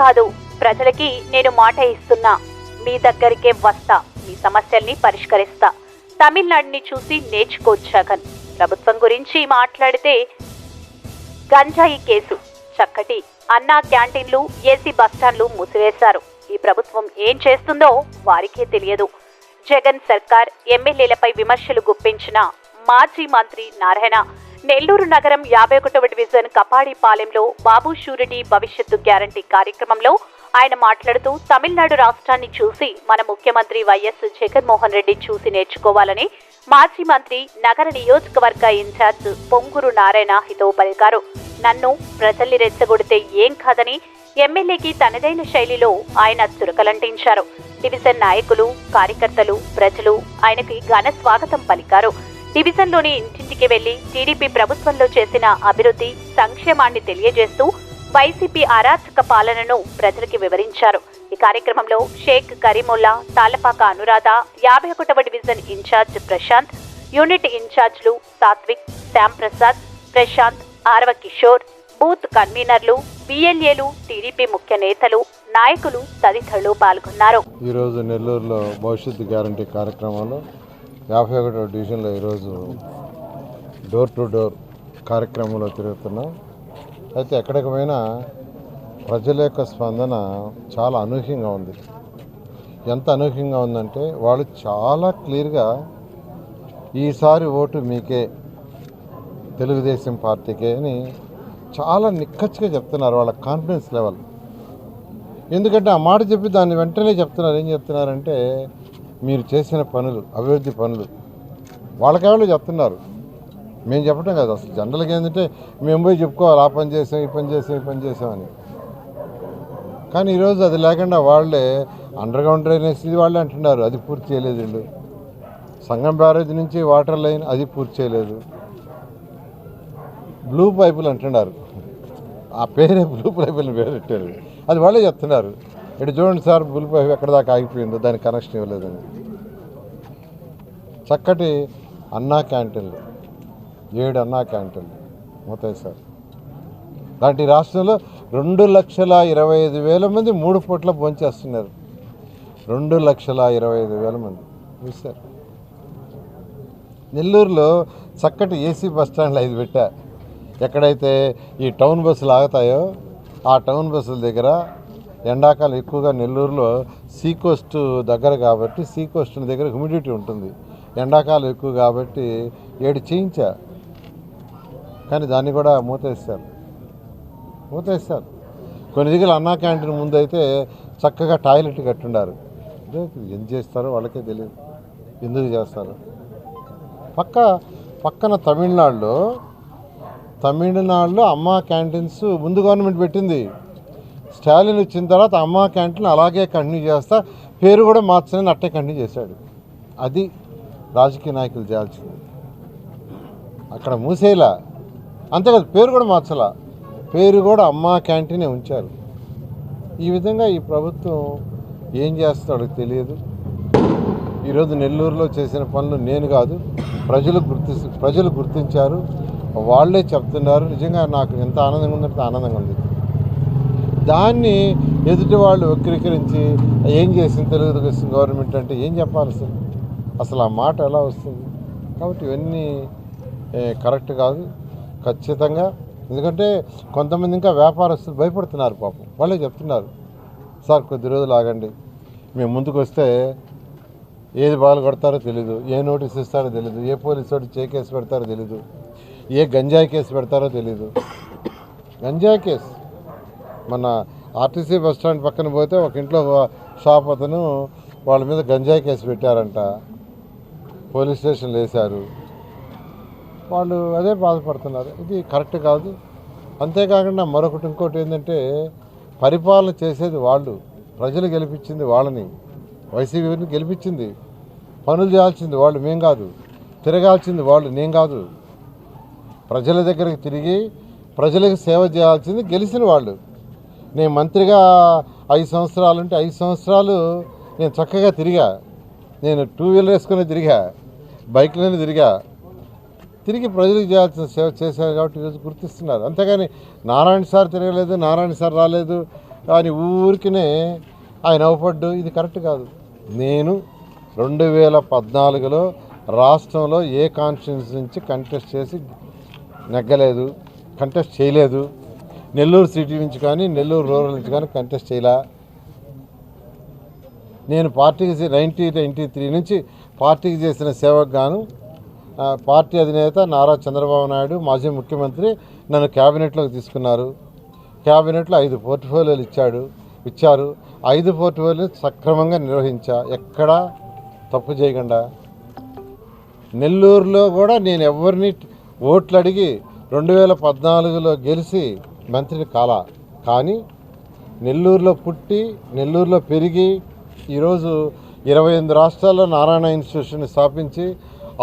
కాదు. ప్రజలకి నేను మాట ఇస్తున్నా. మీ దగ్గరికే వస్తా. మీ సమస్యల్ని పరిష్కరిస్తా. తమిళనాడుని చూసి నేర్చుకో జగన్. ప్రభుత్వం గురించి మాట్లాడితే గంజాయి కేసు. చక్కటి అన్నా క్యాంటీన్లు ఏసీ బస్టాండ్లు మూసివేశారు. ఈ ప్రభుత్వం ఏం చేస్తుందో వారికే తెలియదు. జగన్ సర్కార్ ఎమ్మెల్యేలపై విమర్శలు గుప్పించిన మాజీ మంత్రి నారాయణ నెల్లూరు నగరం యాభై ఒకటవ డివిజన్ కపాడిపాలెంలో బాబు షూరిటీ భవిష్యత్తు గ్యారంటీ కార్యక్రమంలో ఆయన మాట్లాడుతూ తమిళనాడు రాష్ట్రాన్ని చూసి మన ముఖ్యమంత్రి వైఎస్ జగన్మోహన్ రెడ్డి చూసి నేర్చుకోవాలని మాజీ మంత్రి నగర నియోజకవర్గ ఇన్ఛార్జ్ పొంగురు నారాయణ హితవు పలికారు. నన్ను ప్రజల్ని రెచ్చగొడితే ఏం కాదని ఎమ్మెల్యేకి తనదైన శైలిలో ఆయన చురకలంటించారు. డివిజన్ నాయకులు కార్యకర్తలు ప్రజలు ఆయనకి ఘన స్వాగతం పలికారు. డివిజన్లోని ఇంటింటికి వెళ్ళి టీడీపీ ప్రభుత్వంలో చేసిన అభివృద్ధి సంక్షేమాన్ని తెలియజేస్తూ వైసీపీ అరాచక పాలనను ప్రజలకి వివరించారు. ఈ కార్యక్రమంలో షేక్ కరీముల్లా తాలపాక అనురాధ యాభై ఒకటవ division in charge Prashant unit ఇన్ఛార్జ్లు Satvik Shyam Prasad Prashanth ఆరవ కిషోర్ బూత్ కన్వీనర్లు బిఎల్ఏలు టీడీపీ ముఖ్య నేతలు నాయకులు తదితరులు పాల్గొన్నారు. ఈరోజు నెల్లూరులో భవిష్యత్ గ్యారంటీ కార్యక్రమంలో యాభై ఒకటో డివిజన్లో ఈరోజు డోర్ టు డోర్ కార్యక్రమంలో తిరుగుతున్నాం. అయితే ఎక్కడికి పోయినా ప్రజల యొక్క స్పందన చాలా అనూహ్యంగా ఉంది. ఎంత అనూహ్యంగా ఉందంటే వాళ్ళు చాలా క్లియర్గా ఈసారి ఓటు మీకే తెలుగుదేశం పార్టీకే అని చాలా నిక్కచ్చిగా చెప్తున్నారు వాళ్ళ కాన్ఫిడెన్స్ లెవెల్ ఎందుకంటే ఆ మాట చెప్పి దాన్ని వెంటనే చెప్తున్నారు. ఏం చెప్తున్నారంటే మీరు చేసిన పనులు అభివృద్ధి పనులు వాళ్ళకెవరు చెప్తున్నారు? మేము చెప్పటం కాదు. అసలు జనరల్గా ఏంటంటే మేము పోయి చెప్పుకోవాలి ఆ పని చేసాం ఈ పని చేసాం ఈ పని చేసామని. కానీ ఈరోజు అది లేకుండా వాళ్ళే అండర్ గ్రౌండ్ డ్రైనేజ్ ఇది వాళ్ళే అంటున్నారు. అది పూర్తి చేయలేదు వీళ్ళు. సంగం బ్యారేజ్ నుంచి వాటర్ లైన్ అది పూర్తి చేయలేదు. బ్లూ పైపులు అంటున్నారు. ఆ పేరే బ్లూ పైపులు పేరు పెట్టారు. అది వాళ్ళే చెప్తున్నారు. ఇటు చూడండి సార్ బ్లూ ఎక్కడ దాకా ఆగిపోయిందో దానికి కనెక్షన్ ఇవ్వలేదని. చక్కటి అన్నా క్యాంటీన్లు ఏడు అన్నా క్యాంటీన్లు మూతాయి సార్. లాంటి రాష్ట్రంలో రెండు లక్షల ఇరవై ఐదు వేల మంది మూడు పూట్ల భోంచేస్తున్నారు రెండు లక్షల ఇరవై ఐదు వేల మంది. చూశారు నెల్లూరులో చక్కటి ఏసీ బస్ స్టాండ్లు ఐదు పెట్టా. ఎక్కడైతే ఈ టౌన్ బస్సులు ఆగుతాయో ఆ టౌన్ బస్సుల దగ్గర ఎండాకాలం ఎక్కువగా నెల్లూరులో సీ కోస్ట్ దగ్గర కాబట్టి సీ కోస్ట్ దగ్గర హ్యూమిడిటీ ఉంటుంది. ఎండాకాలం ఎక్కువ కాబట్టి ఏడు చేయించా. కానీ దాన్ని కూడా మూతేస్తారు. మూతేస్తారు. కొన్ని దగ్గర అన్నా క్యాంటీన్ ముందైతే చక్కగా టాయిలెట్ కట్టుండారు. ఏం చేస్తారో వాళ్ళకే తెలియదు. ఎందుకు చేస్తారు? పక్క పక్కన తమిళనాడులో తమిళనాడులో అమ్మ క్యాంటీన్స్ ముందు గవర్నమెంట్ పెట్టింది. స్టాలిన్ వచ్చిన తర్వాత అమ్మ క్యాంటీన్ అలాగే కంటిన్యూ చేస్తా. పేరు కూడా మార్చని అట్టే కంటిన్యూ చేశాడు. అది రాజకీయ నాయకులు చేయాల్సింది. అక్కడ మూసేలా. అంతేకాదు పేరు కూడా మార్చలా. పేరు కూడా అమ్మ క్యాంటీనే ఉంచారు. ఈ విధంగా ఈ ప్రభుత్వం ఏం చేస్తాడో తెలియదు. ఈరోజు నెల్లూరులో చేసిన పనులు నేను కాదు ప్రజలు గుర్తి ప్రజలు గుర్తించారు. వాళ్ళే చెప్తున్నారు. నిజంగా నాకు ఎంత ఆనందంగా ఉందంటే ఆనందంగా ఉంది. దాన్ని ఎదుటి వాళ్ళు వక్రీకరించి ఏం చేసింది తెలుగుదేశం గవర్నమెంట్ అంటే ఏం చెప్పాలి అసలు? అసలు ఆ మాట ఎలా వస్తుంది? కాబట్టి ఇవన్నీ కరెక్ట్ కాదు. ఖచ్చితంగా. ఎందుకంటే కొంతమంది ఇంకా వ్యాపారస్తులు భయపడుతున్నారు పాపం. వాళ్ళే చెప్తున్నారు. సార్ కొద్ది రోజులు ఆగండి. మేము ముందుకు వస్తే ఏది బాగా కొడతారో తెలీదు. ఏ నోటీస్ ఇస్తారో తెలీదు. ఏ పోలీసు వాడు చే కేసు పెడతారో తెలీదు. ఏ గంజాయి కేసు పెడతారో తెలీదు. గంజాయి కేసు. మన ఆర్టీసీ బస్ స్టాండ్ పక్కన పోతే ఒక ఇంట్లో షాప్ అతను వాళ్ళ మీద గంజాయి కేసు పెట్టారంట. పోలీస్ స్టేషన్లో వేశారు. వాళ్ళు అదే బాధపడుతున్నారు. ఇది కరెక్ట్ కాదు. అంతేకాకుండా మరొకటి ఇంకోటి ఏంటంటే పరిపాలన చేసేది వాళ్ళు. ప్రజలు గెలిపించింది వాళ్ళని. వైసీపీని గెలిపించింది. పనులు చేయాల్సింది వాళ్ళు. మేం కాదు. తిరగాల్సింది వాళ్ళు. నేను కాదు. ప్రజల దగ్గరికి తిరిగి ప్రజలకు సేవ చేయాల్సింది గెలిచిన వాళ్ళు. నేను మంత్రిగా ఐదు సంవత్సరాలు ఉంటే ఐదు సంవత్సరాలు నేను చక్కగా తిరిగా. నేను టూ వీలర్ వేసుకుని తిరిగా. బైక్లోనే తిరిగా. తిరిగి ప్రజలకు చేయాల్సిన సేవ చేశారు కాబట్టి ఈరోజు గుర్తిస్తున్నారు. అంతేగాని నారాయణ సార్ తిరగలేదు నారాయణ సార్ రాలేదు కానీ ఊరికినే ఆయన అవపడ్డు. ఇది కరెక్ట్ కాదు. నేను రెండు వేల పద్నాలుగులో రాష్ట్రంలో ఏ కాన్స్టిట్యూన్సీ నుంచి కంటెస్ట్ చేసి నెగ్గలేదు కంటెస్ట్ చేయలేదు. నెల్లూరు సిటీ నుంచి కానీ నెల్లూరు రూరల్ నుంచి కానీ కంటెస్ట్ చేయలే. నేను పార్టీకి నైన్టీ నైంటీ త్రీ నుంచి పార్టీకి చేసిన సేవకు గాను పార్టీ అధినేత నారా చంద్రబాబు నాయుడు మాజీ ముఖ్యమంత్రి నన్ను క్యాబినెట్లోకి తీసుకున్నారు. క్యాబినెట్లో ఐదు పోర్ట్ఫోలియోలు ఇచ్చాడు ఇచ్చారు. ఐదు పోర్ట్ఫోలియో సక్రమంగా నిర్వహించా. ఎక్కడా తప్పు చేయకుండా. నెల్లూరులో కూడా నేను ఎవరిని ఓట్లు అడిగి రెండు వేల పద్నాలుగులో గెలిచి మంత్రిని కాల. కానీ నెల్లూరులో పుట్టి నెల్లూరులో పెరిగి ఈరోజు ఇరవై ఎనిమిది రాష్ట్రాల్లో నారాయణ ఇన్స్టిట్యూషన్ స్థాపించి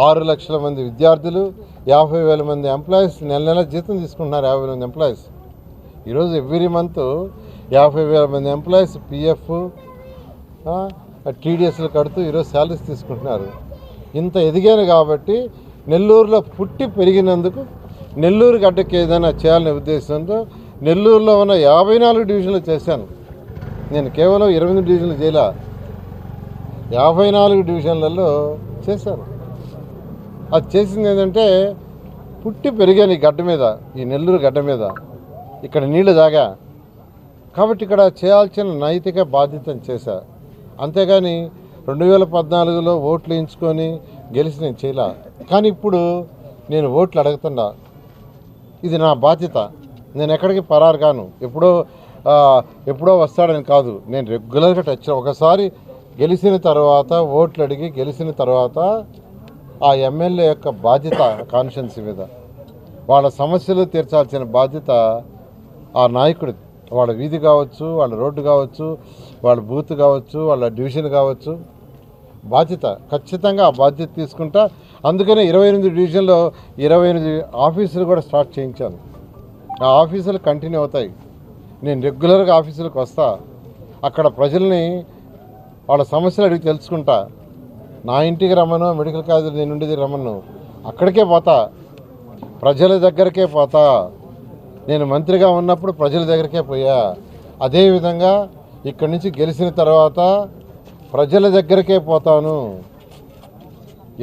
ఆరు లక్షల మంది విద్యార్థులు యాభై వేల మంది ఎంప్లాయీస్ నెల నెల జీతం తీసుకుంటున్నారు యాభై మంది ఎంప్లాయీస్. ఈరోజు ఎవ్రీ మంత్ యాభై వేల మంది ఎంప్లాయీస్ పిఎఫ్ టీడీఎస్లు కడుతూ ఈరోజు శాలరీస్ తీసుకుంటున్నారు. ఇంత ఎదిగాను కాబట్టి నెల్లూరులో పుట్టి పెరిగినందుకు నెల్లూరు గడ్డకి ఏదైనా చేయాలనే ఉద్దేశంతో నెల్లూరులో ఉన్న యాభై నాలుగు డివిజన్లు చేశాను. నేను కేవలం ఇరవై డివిజన్లు చేయలే యాభై నాలుగు డివిజన్లలో చేశాను. అది చేసింది ఏంటంటే పుట్టి పెరిగాను ఈ గడ్డ మీద ఈ నెల్లూరు గడ్డ మీద. ఇక్కడ నీళ్ళు తాగా. కాబట్టి ఇక్కడ చేయాల్సిన నైతిక బాధ్యతను చేశా. అంతేగాని రెండు వేల పద్నాలుగులో ఓట్లు వేయించుకొని గెలిచి నేను చేయలే. కానీ ఇప్పుడు నేను ఓట్లు అడుగుతున్నా. ఇది నా బాధ్యత. నేను ఎక్కడికి పరారు కాను. ఎప్పుడో ఎప్పుడో వస్తాడని కాదు. నేను రెగ్యులర్గా టచ్ ఒకసారి గెలిచిన తర్వాత ఓట్లు అడిగి గెలిచిన తర్వాత ఆ ఎమ్మెల్యే యొక్క బాధ్యత కాన్షియన్స్ మీద. వాళ్ళ సమస్యలు తీర్చాల్సిన బాధ్యత ఆ నాయకుడిది వాళ్ళ వీధి కావచ్చు వాళ్ళ రోడ్డు కావచ్చు వాళ్ళ బూత్ కావచ్చు వాళ్ళ డివిజన్ కావచ్చు. బాధ్యత ఖచ్చితంగా ఆ బాధ్యత తీసుకుంటా. అందుకనే ఇరవై ఎనిమిది డివిజన్లో ఇరవై ఎనిమిది ఆఫీసులు కూడా స్టార్ట్ చేయించాను. ఆ ఆఫీసులు కంటిన్యూ అవుతాయి. నేను రెగ్యులర్గా ఆఫీసులకు వస్తా. అక్కడ ప్రజల్ని వాళ్ళ సమస్యలు అడిగి తెలుసుకుంటా. నా ఇంటికి రమ్మను మెడికల్ కాలేజీ నేను ఉండేది రమ్మను. అక్కడికే పోతా. ప్రజల దగ్గరకే పోతా. నేను మంత్రిగా ఉన్నప్పుడు ప్రజల దగ్గరకే పోయా. అదేవిధంగా ఇక్కడి నుంచి గెలిచిన తర్వాత ప్రజల దగ్గరకే పోతాను.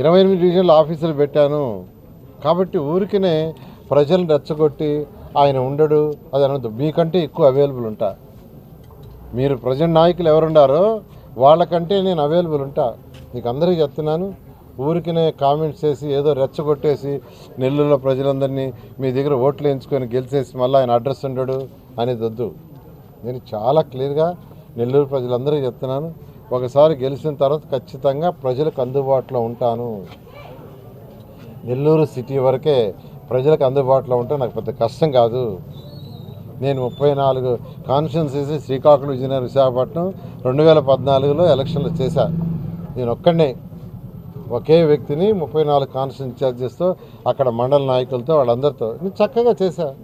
ఇరవై ఎనిమిది డివిజన్ల ఆఫీసులు పెట్టాను. కాబట్టి ఊరికినే ప్రజలను రెచ్చగొట్టి ఆయన ఉండడు అది అనద్దు. మీకంటే ఎక్కువ అవైలబుల్ ఉంటా. మీరు ప్రజెంట్ నాయకులు ఎవరుండారో వాళ్ళకంటే నేను అవైలబుల్ ఉంటా. మీకు అందరికీ చెప్తున్నాను ఊరికినే కామెంట్స్ చేసి ఏదో రెచ్చగొట్టేసి నెల్లూరులో ప్రజలందరినీ మీ దగ్గర ఓట్లు ఎంచుకొని గెలిచేసి మళ్ళీ ఆయన అడ్రస్ ఉండడు అనేది వద్దు నేను చాలా క్లియర్గా నెల్లూరు ప్రజలందరికీ చెప్తున్నాను ఒకసారి గెలిచిన తర్వాత ఖచ్చితంగా ప్రజలకు అందుబాటులో ఉంటాను. నెల్లూరు సిటీ వరకే ప్రజలకు అందుబాటులో ఉంటే నాకు పెద్ద కష్టం కాదు. నేను ముప్పై నాలుగు కాన్స్టిట్యున్సీస్ శ్రీకాకుళం విజయనగరం విశాఖపట్నం రెండు వేల పద్నాలుగులో ఎలక్షన్లు చేశా. నేను ఒక్కడే ఒకే వ్యక్తిని ముప్పై నాలుగు కాన్స్టిట్యూన్సీ చేస్తూ అక్కడ మండల నాయకులతో వాళ్ళందరితో నేను చక్కగా చేశాను